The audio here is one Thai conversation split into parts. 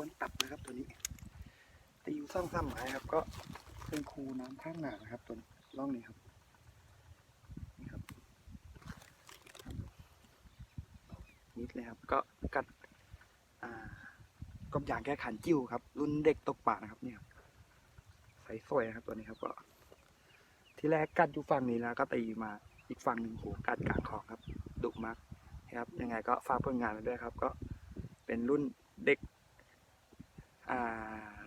วนตับนะครับตัวนี้ตีอยู่ซ่องซ้ำหมายครับ ก็เป็นคูน้ำข้างหนานะครับ ตัวร่องนี้ครับนี่ครับนิดเลยครับ ก็กัดอ่ากบยางแก้ขันจิ้วครับ รุ่นเด็กตกป่านะครับเนี่ยใส่สวยนะครับตัวนี้ครับก็ ที่แรกกัดอยู่ฝั่งนี้แล้วก็ตีมาอีกฝั่งหนึ่งโหกัดกลางคลองครับดุมากนะครับยังไงก็ฝากผลงานไว้ด้วยครับ ก็เป็นรุ่นเด็ก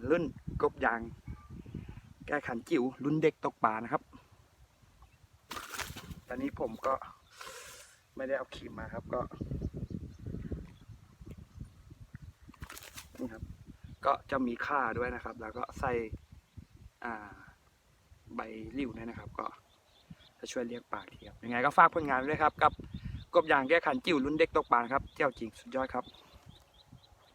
รุ่นกบยาง แก้ขันจิ๋วรุ่นเด็กตกปลานะครับ ตอนนี้ผมก็ไม่ได้เอาขีมมาครับก็นี่ครับ ก็จะมีค่าด้วยนะครับ แล้วก็ใส่ใบริ้วเนี่ยนะครับ ก็จะช่วยเรียกปลาทีครับยังไงก็ฝากผลงานด้วยครับ กับกบยางแก้ขันจิ๋วรุ่นเด็กตกปลานะครับเจ้าจริงสุดยอดครับ